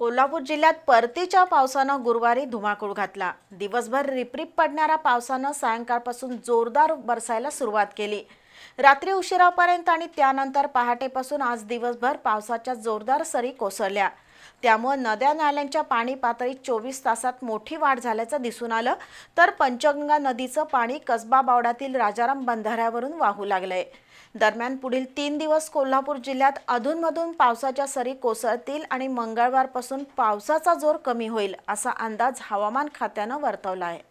कोल्हापूर जिल्ह्यात परतीच्या पावसानं गुरुवारी धुमाकूळ घातला. दिवसभर रिपरिप पडणाऱ्या पावसानं सायंकाळपासून जोरदार बरसायला सुरुवात केली. रात्री उशिरापर्यंत आणि त्यानंतर पहाटेपासून आज दिवसभर पावसाच्या जोरदार सरी कोसळल्या. त्यामुळे नद्या नाल्यांच्या पाणी पातळीत चोवीस तासात मोठी वाढ झाल्याचं दिसून आलं. तर पंचगंगा नदीचं पाणी कसबा बावड्यातील राजाराम बंधाऱ्यावरून वाहू लागलंय. दरम्यान पुढील तीन दिवस कोल्हापूर जिल्ह्यात अधूनमधून पावसाच्या सरी कोसळतील आणि मंगळवारपासून पावसाचा जोर कमी होईल असा अंदाज हवामान खात्यानं वर्तवला आहे.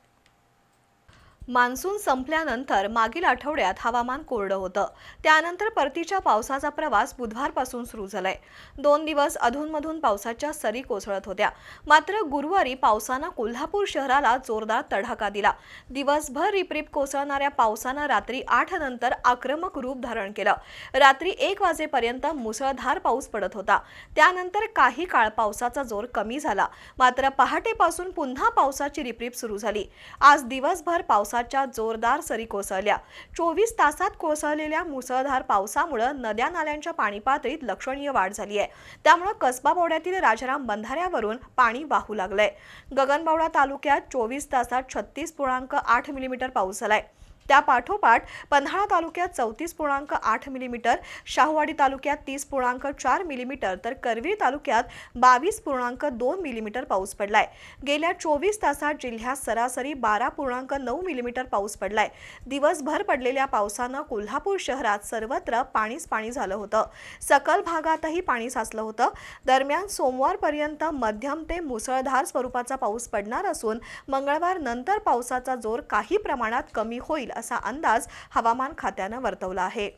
मान्सून संपल्यानंतर मागील आठवड्यात हवामान कोरडं होतं. त्यानंतर परतीच्या पावसाचा प्रवास बुधवारपासून सुरू झालाय. दोन दिवस अधूनमधून पावसाच्या सरी कोसळत होत्या. मात्र गुरुवारी पावसानं कोल्हापूर शहराला जोरदार तडाखा दिला. दिवसभर रिपरिप कोसळणाऱ्या पावसानं रात्री आठ नंतर आक्रमक रूप धारण केलं. रात्री एक वाजेपर्यंत मुसळधार पाऊस पडत होता. त्यानंतर काही काळ पावसाचा जोर कमी झाला. मात्र पहाटेपासून पुन्हा पावसाची रिपरिप सुरू झाली. आज दिवसभर पावसाच्या जोरदार सरी कोसळल्या. चोवीस तासात कोसळलेल्या मुसळधार पावसामुळं नद्या नाल्यांच्या पाणी पातळीत लक्षणीय वाढ झाली आहे. त्यामुळं कसबा बोड्यातील राजाराम बंधाऱ्यावरून पाणी वाहू लागलंय. गगनबावडा तालुक्यात चोवीस तासात छत्तीस पूर्णांक आठ मिलीमीटर पाऊस झालाय. त्या पाठोपाठ पन्हाळा तालुक्यात चौतीस पूर्णांक आठ मिलीमीटर शाहूवाडी तालुक्यात तीस पूर्णांक चार मिलीमीटर तर करवीर तालुक्यात बावीस पूर्णांक दोन मिलीमीटर पाऊस पडलाय. गेल्या चोवीस तासात जिल्ह्यात सरासरी बारा पूर्णांक नऊ मिलीमीटर पाऊस पडलाय. दिवसभर पडलेल्या पावसानं कोल्हापूर शहरात सर्वत्र पाणीच पाणी झालं होतं. सकल भागातही पाणी साचलं होतं. दरम्यान सोमवारपर्यंत मध्यम ते मुसळधार स्वरूपाचा पाऊस पडणार असून मंगळवार नंतर पावसाचा जोर काही प्रमाणात कमी होईल असा अंदाज हवामान खात्यानं वर्तवला आहे.